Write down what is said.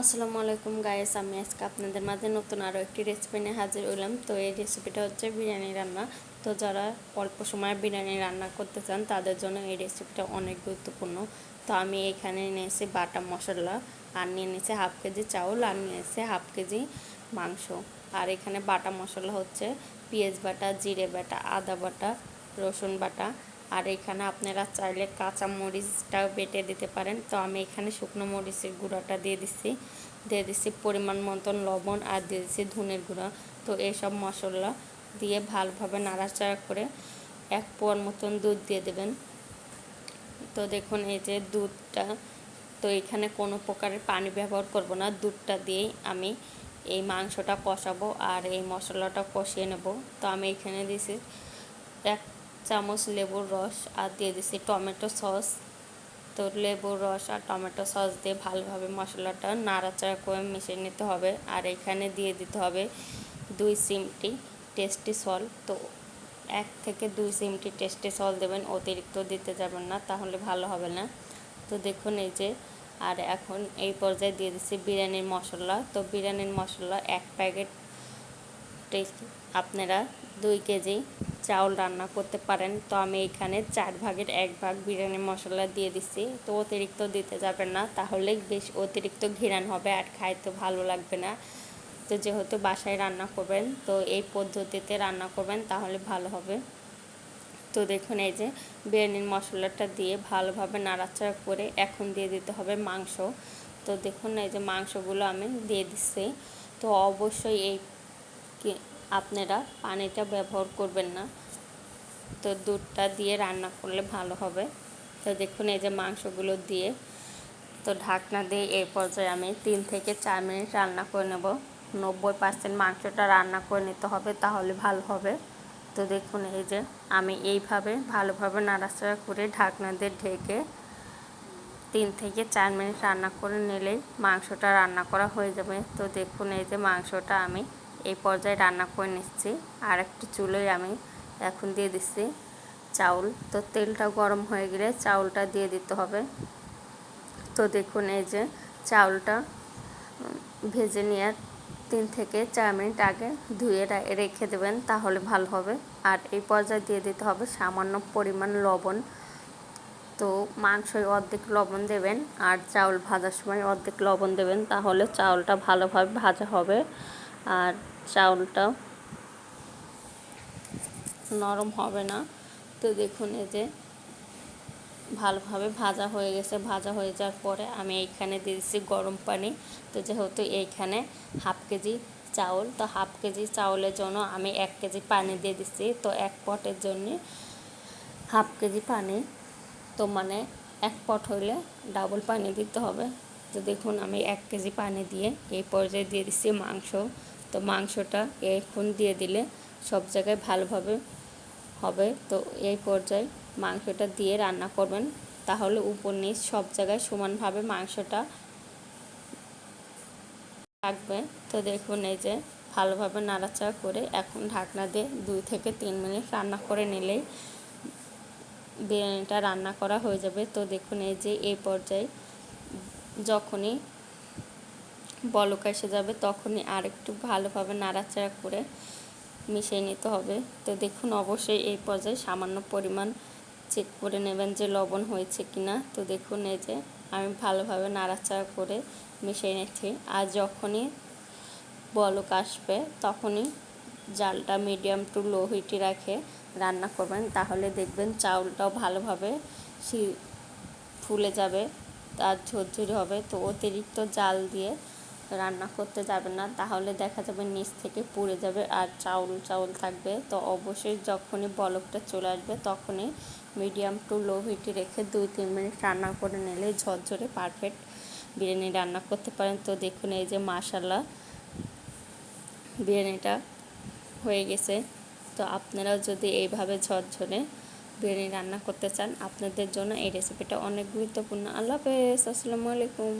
আসসালামু আলাইকুম গায়েস আমি আজকে আপনাদের মাঝে নতুন আরও একটি রেসিপি নিয়ে হাজির হইলাম। তো এই রেসিপিটা হচ্ছে বিরিয়ানি রান্না। তো যারা অল্প সময়ে বিরিয়ানি রান্না করতে চান, তাদের জন্য এই রেসিপিটা অনেক গুরুত্বপূর্ণ। তো আমি এখানে নিয়েছি বাটা মশলা, আর নিয়ে নিয়েছি হাফ কেজি চাউল, আর নিয়েছি হাফ কেজি মাংস। আর এখানে বাটা মশলা হচ্ছে পেঁয়াজ বাটা, জিরে বাটা, আদা বাটা, রসুন বাটা আর এখানে আপনারা চাইলে কাঁচা মরিচটাও বেটে দিতে পারেন। তো আমি এখানে শুকনো মরিচের গুঁড়াটা দিয়ে দিচ্ছি দিয়ে দিচ্ছি পরিমাণ মতন লবণ আর দিয়ে দিচ্ছি ধনের গুঁড়া। তো এইসব মশলা দিয়ে ভালোভাবে নাড়াচাড়া করে এক পোয়ার মতন দুধ দিয়ে দেবেন। তো দেখুন এই যে দুধটা, তো এখানে কোনো প্রকারের পানি ব্যবহার করব না। দুধটা দিয়েই আমি এই মাংসটা কষাবো আর এই মশলাটা কষিয়ে নেব। তো আমি এখানে দিয়েছি এক চামচ লেবুর রস আর দিয়ে দিছি টমেটো সস। তো লেবুর রস আর টমেটো সস দিয়ে ভালোভাবে মশলাটা নাড়াচাড়া করে মিশিয়ে নিতে হবে। আর এখানে দিয়ে দিতে হবে দুই সিমটি টেস্টি সল। তো এক থেকে দুই সিমটি টেস্টি সল দেবেন, অতিরিক্ত দিতে যাবেন না, তাহলে ভালো হবে না। তো দেখুন এই যে, আর এখন এই পর্যায়ে দিয়ে দিচ্ছি বিরিয়ানির মশলা। তো বিরিয়ানির মশলা এক প্যাকেট আপনারা দুই কেজি চাউল রান্না করতে পারেন। তো আমি এখানে চার ভাগের এক ভাগ বিরিয়ানি মশলা দিয়ে দিচ্ছি। তো অতিরিক্ত দিতে যাবেন না, তাহলে বেশ অতিরিক্ত ঘিরান হবে আর খাইতে ভালো লাগবে না। তো যেহেতু বাসায় রান্না করবেন, তো এই পদ্ধতিতে রান্না করবেন, তাহলে ভালো হবে। তো দেখুন, এই যে বিরিয়ানির মশলাটা দিয়ে ভালোভাবে নাড়াচাড়া করে এখন দিয়ে দিতে হবে মাংস। তো দেখুন, এই যে মাংসগুলো আমি দিয়ে দিচ্ছি। তো অবশ্যই এই আপনারা পানিটা ব্যবহার করবেন না। তো দুধটা দিয়ে রান্না করলে ভালো হবে। তো দেখুন, এই যে মাংসগুলো দিয়ে তো ঢাকনা দিয়ে এই পর্যায়ে আমি তিন থেকে চার মিনিট রান্না করে নেব। নব্বই পার্সেন্ট মাংসটা রান্না করে নিতে হবে, তাহলে ভালো হবে। তো দেখুন, এই যে আমি এইভাবে ভালোভাবে নাড়াচাড়া করে ঢাকনা দিয়ে ঢেকে তিন থেকে চার মিনিট রান্না করে নিলেই মাংসটা রান্না করা হয়ে যাবে। তো দেখুন, এই যে মাংসটা আমি এই পর্যায়ে রান্না করে নিচ্ছি। আর একটু চুলোয় আমি এখন দিয়ে দিচ্ছি চাউল। তো তেলটা গরম হয়ে গেলে চাউলটা দিয়ে দিতে হবে। তো দেখুন, এই যে চাউলটা ভেজে নেওয়ার তিন থেকে চার মিনিট আগে ধুয়ে রেখে দেবেন, তাহলে ভালো হবে। আর এই পর্যায়ে দিয়ে দিতে হবে সামান্য পরিমাণ লবণ। তো মাংসয় অর্ধেক লবণ দেবেন, আর চাউল ভাজার সময় অর্ধেক লবণ দেবেন, তাহলে চাউলটা ভালোভাবে ভাজা হবে। আর চাউলটা নরম হবে না। তো দেখুন এই যে ভালোভাবে ভাজা হয়ে গেছে। ভাজা হয়ে যাওয়ার পরে আমি এইখানে দিয়েছি গরম পানি। তো যেহেতু এইখানে হাফ কেজি চাউল, তো হাফ কেজি চাউলের জন্য আমি এক কেজি পানি দিয়ে দিচ্ছি। তো এক পটের জন্য হাফ কেজি পানি। তো মানে এক পট হইলে ডাবল পানি দিতে হবে। তো দেখুন আমি এক কেজি পানি দিয়ে এই পর্যায়ে দিয়ে দিচ্ছি মাংস। তো মাংসটা এখন দিয়ে দিলে সব জায়গায় ভালোভাবে হবে। তো এই পর্যায়ে মাংসটা দিয়ে রান্না করবেন। তাহলে উপর নিচ সব জায়গায় সমানভাবে মাংসটা থাকবে। তো দেখুন এই যে ভালোভাবে নাড়াচাড়া করে এখন ঢাকনা দিয়ে দুই থেকে তিন মিনিট রান্না করে নিলেই বিরিয়ানিটা রান্না করা হয়ে যাবে। তো দেখুন এই যে এই পর্যায়ে যখনই বলক এসে যাবে, তখনই আর একটু ভালোভাবে নাড়াচাড়া করে মিশিয়ে নিতে হবে। তো দেখুন, অবশ্যই এই পর্যায়ে সামান্য পরিমাণ চেক করে নেবেন যে লবণ হয়েছে কি না তো দেখুন, এই যে আমি ভালোভাবে নাড়াচাড়া করে মিশিয়ে নিচ্ছি। আর যখনই বলক আসবে, তখনই জালটা মিডিয়াম টু লো হিটে রাখে রান্না করবেন। তাহলে দেখবেন চাউলটাও ভালোভাবে ফুলে যাবে আর ঝরঝরে হবে। তো অতিরিক্ত জাল দিয়ে রান্না করতে যাবেন না, তাহলে দেখা যাবে নিচ থেকে পুড়ে যাবে আর চাউল চাউল থাকবে। তো অবশ্যই যখনই বলকটা চলে আসবে, তখনই মিডিয়াম টু লো হিটে রেখে দুই, তিন মিনিট রান্না করে নিলে ঝরঝরে পারফেক্ট বিরিয়ানি রান্না করতে পারেন। তো দেখুন, এই যে মাশাল্লাহ বিরিয়ানিটা হয়ে গেছে। তো আপনারাও যদি এইভাবে ঝরঝরে বিরিয়ানি রান্না করতে চান, আপনাদের জন্য এই রেসিপিটা অনেক গুরুত্বপূর্ণ। আল্লাহ হাফেজ, আসসালামু আলাইকুম।